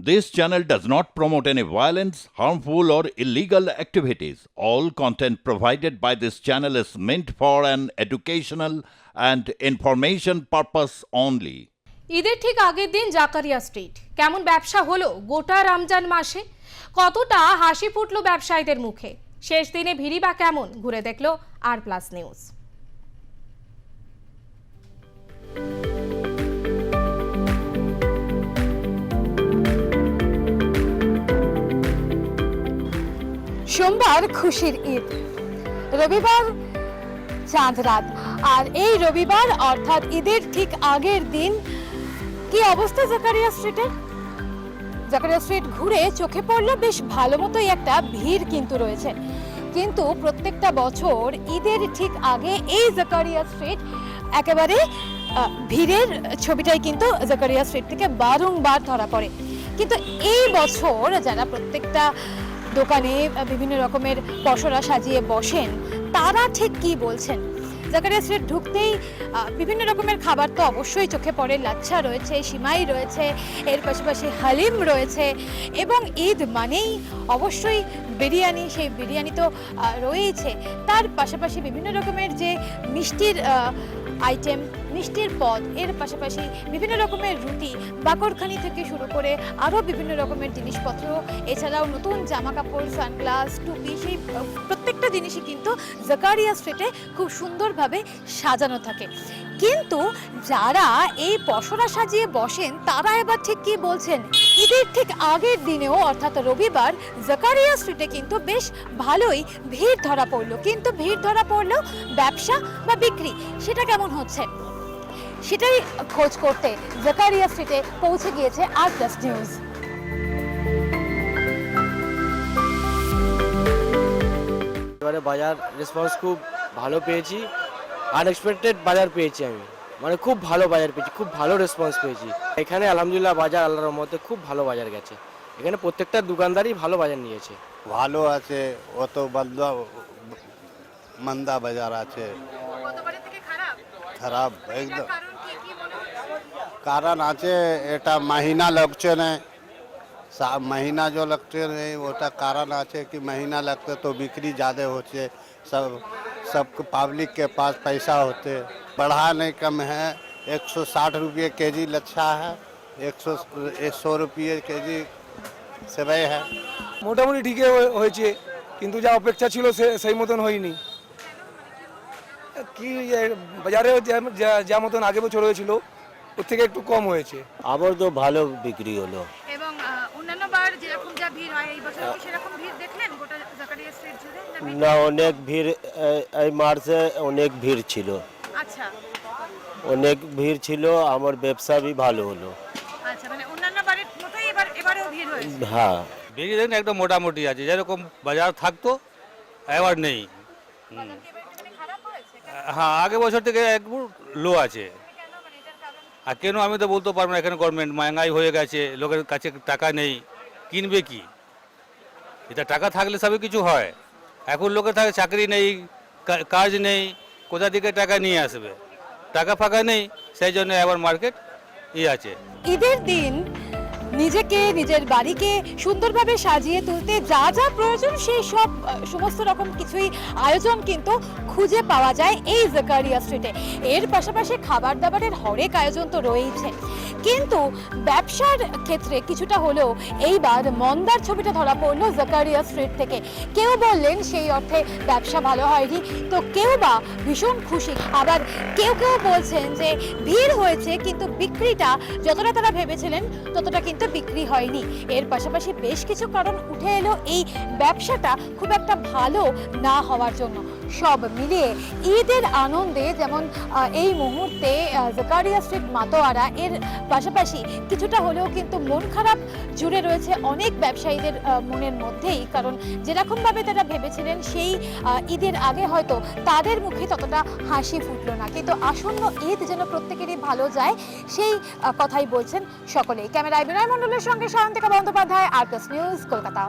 This channel does not promote any violence, harmful, or illegal activities. All content provided by this channel is meant for an educational and information purpose only. ঈদের ঠিক আগের দিন Zakaria street কেমন ব্যবসা হলো গোটা রমজান মাসে কতটা হাসি ফুটলো ব্যবসায়ীদের মুখে শেষ দিনে ভিড়ি বা কেমন ঘুরে দেখল আর প্লাস নিউজ সোমবার খুশির ঈদ। রবিবার চাঁদ রাত। আর এই রবিবার, অর্থাৎ ঈদের ঠিক আগের দিন, কি অবস্থা জাকারিয়া স্ট্রিটের জাকারিয়া স্ট্রিট ঘুরে চোখে পড়ল বেশ ভালো মতোই একটা ভিড় কিন্তু রয়েছে। কিন্তু প্রত্যেকটা বছর ঈদের ঠিক আগে এই জাকারিয়া স্ট্রিট একেবারে ভিড়ের ছবিটাই কিন্তু জাকারিয়া স্ট্রিট থেকে বারংবার ধরা পড়ে। কিন্তু এই বছর যারা প্রত্যেকটা দোকানে বিভিন্ন রকমের পসরা সাজিয়ে বসেন। তারা ঠিক কি বলছেন? জাকারিয়া স্ট্রিট ঢুকতেই বিভিন্ন রকমের খাবার তো অবশ্যই চোখে পড়ে লাচ্ছা রয়েছে সিমাই রয়েছে এর পাশাপাশি হালিম রয়েছে এবং ঈদ মানেই অবশ্যই বিরিয়ানি সেই বিরিয়ানি তো আহ, রয়েইছে। তার পাশাপাশি বিভিন্ন রকমের যে মিষ্টির আইটেম মিষ্টির পদ। এর পাশাপাশি বিভিন্ন রকমের রুটি, বাকরখানি থেকে শুরু করে আরও বিভিন্ন রকমের জিনিসপত্র, এছাড়াও নতুন জামা কাপড় সানগ্লাস, টুপি, সেই প্রত্যেকটা জিনিসই কিন্তু জাকারিয়া স্ট্রিটে খুব সুন্দরভাবে সাজানো থাকে। কিন্তু যারা এই পসরা সাজিয়ে বসেন, তারা এবার ঠিক কি বলছেন? ঈদের ঠিক আগের দিনেও, অর্থাৎ রবিবার, জাকারিয়া স্ট্রিটে কিন্তু বেশ ভালোই ভিড় ধরা পড়ল। কিন্তু ভিড় ধরা পড়লেও ব্যবসা বা বিক্রি, সেটা কেমন হচ্ছে? সেটাই খোঁজ করতে জাকারিয়া স্ট্রিটে পৌঁছে গিয়েছে আর প্লাস নিউজ। এবারে বাজার রেসপন্স খুব ভালো পেয়েছি। আনএক্সপেক্টেড বাজার পেয়েছি আমি। মানে খুব ভালো বাজার পেয়েছি খুব ভালো রেসপন্স পেয়েছি। এখানে আলহামদুলিল্লাহ বাজার আল্লাহর রহমতে খুব ভালো বাজার গেছে। এখানে প্রত্যেকটা দোকানদারই ভালো বাজার নিয়েছে। ভালো আছে অত বাদলা মন্দা বাজার আছে। খারাপ? একদম। কারণ আছে এটা মাহিনা লাগছে না। মহিনা যে লাগছে ওটা কারণ আছে কি মহিনা লাগতে তো বিক্রি জাদে হচ্ছে সব सब पब्लिक के पास पैसा होते बढ़ा नहीं कम है एक सौ साठ रुपये के जी लच्छा है एक सौ एक सौ रुपये के जी सेवई है মোটামুটি ঠিকই হয়ে- হয়েছে কিন্তু যা অপেক্ষা ছিল সে সেই মতন হয়নি কি এ, বাজারে যা- যা- যা মতন আগে বছর হয়েছিল ওর থেকে একটু কম হয়েছে আবার তো ভালো বিক্রি হলো এবং অন্যান্য বার যেরকম যা ভিড় হয় এই বছর কি সেরকম না অনেক ভিড় এই মার্চে অনেক ভিড় ছিল। আচ্ছা। অনেক ভিড় ছিল আমার ব্যবসা বি ভালো হলো। আচ্ছা মানে অন্যান্য বারের মতোই এবার এবারেও ভিড় হয়েছে। হ্যাঁ। বেরিয়ে দেখুন একদম মোটামুটি আছে। যেরকম বাজার থাকতো এবার নেই। হ্যাঁ আগে বছর থেকে একটু লো আছে। আর কেন আমি তো বলতে পারব না এখানে গভর্নমেন্ট মহঙ্গাই হয়ে গেছে লোকের কাছে টাকা নেই কিনবে কি? এটা টাকা থাকলে সবই কিছু হয়। এখন লোকের থাকে চাকরি নেই কাজ নেই, কোথা থেকে টাকা নিয়ে আসবে? টাকা ফাঁকা নেই, সেই জন্য এবার মার্কেট ই আছে। ঈদের দিন নিজেকে, নিজের বাড়িকে সুন্দরভাবে সাজিয়ে তুলতে যা যা প্রয়োজন সেই সব সমস্ত রকম কিছুই আয়োজন কিন্তু খুঁজে পাওয়া যায় এই জাকারিয়া স্ট্রিটে এর পাশাপাশি খাবার দাবারের হরেক আয়োজন তো রয়েইছে। কিন্তু ব্যবসার ক্ষেত্রে কিছুটা হলেও এইবার মন্দার ছবিটা ধরা পড়ল জাকারিয়া স্ট্রিট থেকে। কেউ বললেন সেই অর্থে ব্যবসা ভালো হয়নি, তো কেউ বা ভীষণ খুশি। আবার কেউ কেউ বলছেন যে ভিড় হয়েছে, কিন্তু বিক্রিটা যতটা তারা ভেবেছিলেন ততটা কিন্তু বিক্রি হয়নি। এর পাশাপাশি বেশ কিছু কারণ উঠে এলো। এই ব্যবসাটা খুব একটা ভালো না হওয়ার জন্য। সব মিলিয়ে ঈদের আনন্দে যেমন এই মুহূর্তে জাকারিয়া স্ট্রিট, মাতোয়ারা। এর পাশাপাশি কিছুটা হলেও কিন্তু মন খারাপ জুড়ে রয়েছে অনেক ব্যবসায়ীদের মনের মধ্যেই। কারণ যেরকমভাবে তারা ভেবেছিলেন, সেই ঈদের আগে হয়তো তাদের মুখে ততটা হাসি ফুটলো না। কিন্তু আসন্ন ঈদ যেন প্রত্যেকেরই ভালো যায়, সেই কথাই বলছেন সকলেই। ক্যামেরায় বিনয় মণ্ডলের সঙ্গে Sayantika Bandyopadhyay, R plus news Kolkata.